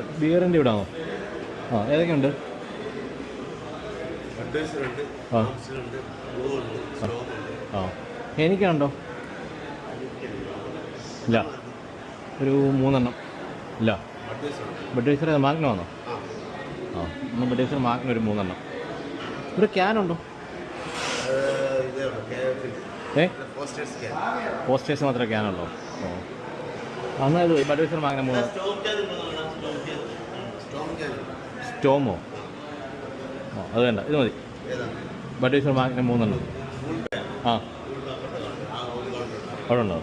ബിയറിന്റെ ഇവിടാണോ ആ ഏതൊക്കെയുണ്ട്? ആ. ആ എനിക്കാണ്ടോ? ഇല്ല. ഒരു മൂന്നെണ്ണം. ഇല്ല. ബഡ്വൈസർ മാഗ്നോ ആണോ ആ ഒന്ന് ബഡ്വൈസർ മാഗ്നോ ഒരു മൂന്നെണ്ണം. ഒരു ക്യാനുണ്ടോ ഏ പോസ്റ്റേഴ്സ് മാത്രമേ ക്യാനുള്ളൂ ഓ. എന്നാൽ ഇത് ബഡ്വൈസർ മാഗ്നോ മൂന്ന്. സ്റ്റോമോ? അത് വേണ്ട. ഇത് മതി. ബഡ്വൈസർ മാഗ്നോ മൂന്നെണ്ണം. ആ. അവിടെ ഉണ്ടോ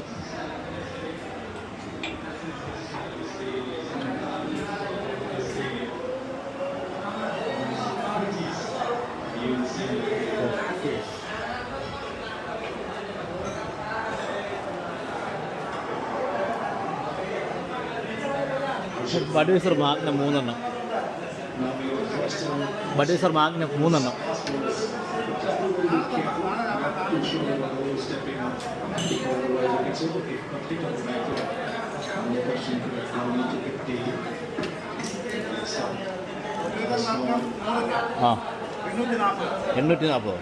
കൗണ്ടർ മാഗ്നം മൂന്നെണ്ണം. ബഡ്വൈസർ മാഗ്നം മൂന്നെണ്ണം. ആ. എണ്ണൂറ്റി നാൽപ്പതോ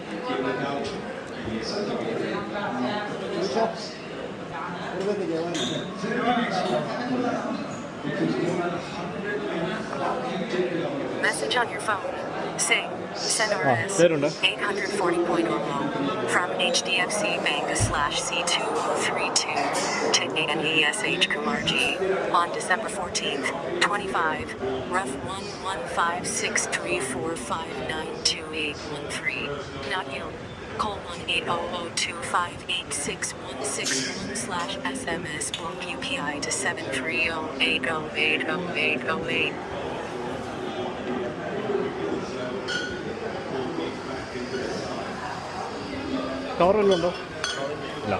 Message on your phone. Say, send RS ah, 840.00 from HDFC Bank slash C2032 to ANESH Kumarji on December 14th, 25, ref 1156345928813. Not you. Call 1-800-258-6161 slash SMS block UPI to 7308080808. കവറല്ലോ ഇല്ല